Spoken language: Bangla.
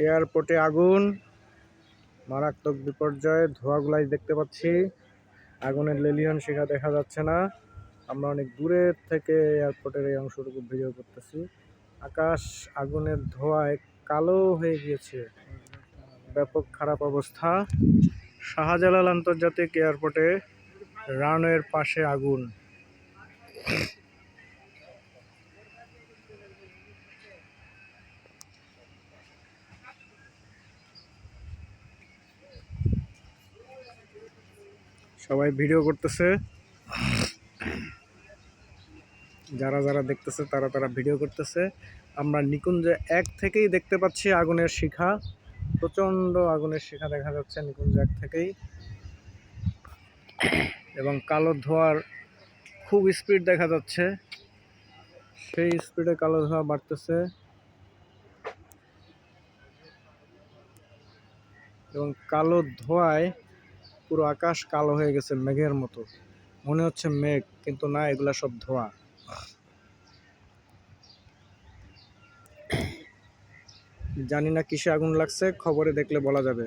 এয়ারপোর্টে আগুন, মারাত্মক বিপর্যয় ধোঁয়াগুলাই দেখতে পাচ্ছি। আগুনের লেলিয়ন শিখা দেখা যাচ্ছে না। আমরা অনেক দূরের থেকে এয়ারপোর্টের এই অংশটুকু ভিডিও করতেছি। আকাশ আগুনের ধোঁয়ায় কালো হয়ে গিয়েছে। ব্যাপক খারাপ অবস্থা। শাহজালাল আন্তর্জাতিক এয়ারপোর্টে রানওয়ের পাশে আগুন। সবাই ভিডিও করতেছে। যারা যারা দেখতেছে, তারা তারা ভিডিও করতেছে। আমরা নিকুঞ্জ এক থেকেই দেখতে পাচ্ছি আগুনের শিখা। প্রচণ্ড আগুনের শিখা দেখা যাচ্ছে নিকুঞ্জ এক থেকেই। এবং কালো ধোঁয়ার খুব স্পিড দেখা যাচ্ছে। সেই স্পিডে কালো ধোঁয়া বাড়তেছে। এবং কালো ধোঁয়ায় পুরো আকাশ কালো হয়ে গেছে, মেঘের মতো। মনে হচ্ছে মেঘ, কিন্তু না, এগুলা সব ধোঁয়া। জানি না কিসে আগুন লাগছে, খবরে দেখলে বলা যাবে।